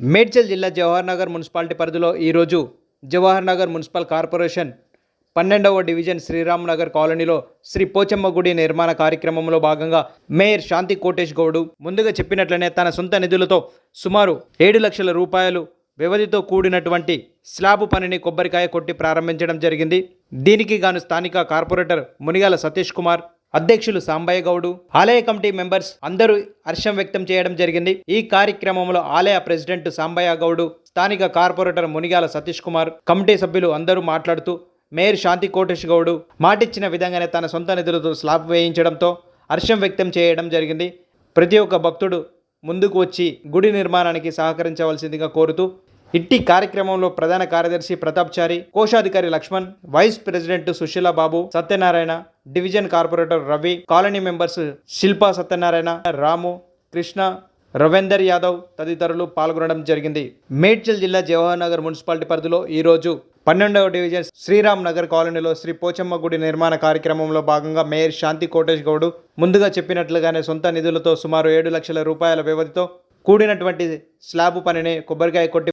మేడ్చల్ జిల్లా జవహర్ నగర్ మున్సిపాలిటీ పరిధిలో ఈరోజు జవహర్ నగర్ మున్సిపల్ కార్పొరేషన్ పన్నెండవ డివిజన్ శ్రీరామ్ నగర్ కాలనీలో శ్రీ పోచమ్మ గుడి నిర్మాణ కార్యక్రమంలో భాగంగా మేయర్ శాంతి కోటేష్ గౌడు ముందుగా చెప్పినట్లనే తన సొంత నిధులతో సుమారు ఏడు లక్షల రూపాయలు వ్యవధితో కూడినటువంటి స్లాబు పనిని కొబ్బరికాయ కొట్టి ప్రారంభించడం జరిగింది. దీనికి గాను స్థానిక కార్పొరేటర్ మునిగాల సతీష్ కుమార్ అధ్యక్షులు సాంబయ్య గౌడు ఆలయ కమిటీ మెంబర్స్ అందరూ హర్షం వ్యక్తం చేయడం జరిగింది. ఈ కార్యక్రమంలో ఆలయ ప్రెసిడెంట్ సాంబయ్య గౌడు స్థానిక కార్పొరేటర్ మునిగాల సతీష్ కుమార్ కమిటీ సభ్యులు అందరూ మాట్లాడుతూ మేయర్ శాంతి కోటేష్ గౌడు మాటిచ్చిన విధంగానే తన సొంత నిధులతో స్లాబ్ వేయించడంతో హర్షం వ్యక్తం చేయడం జరిగింది. ప్రతి ఒక్క భక్తుడు ముందుకు వచ్చి గుడి నిర్మాణానికి సహకరించవలసిందిగా కోరుతూ ఇట్టి కార్యక్రమంలో ప్రధాన కార్యదర్శి ప్రతాప్ చారి కోశాధికారి Laxman vice president Sushila Babu Satyanarayana division corporator Ravi colony members Shilpa Satyanarayana Ramu Krishna Ravinder Yadav తదితరులు పాల్గొనడం జరిగింది. మేడ్చల్ జిల్లా జవహర్ నగర్ మున్సిపాలిటీ పరిధిలో ఈరోజు పన్నెండవ డివిజన్ శ్రీరామ్ నగర్ కాలనీలో శ్రీ పోచమ్మ గుడి నిర్మాణ కార్యక్రమంలో భాగంగా మేయర్ శాంతి కోటేష్ గౌడు ముందుగా చెప్పినట్లుగానే సొంత నిధులతో సుమారు ఏడు లక్షల రూపాయల వ్యవధితో కూడినటువంటి స్లాబ్ పనిని కొబ్బరికాయ కొట్టి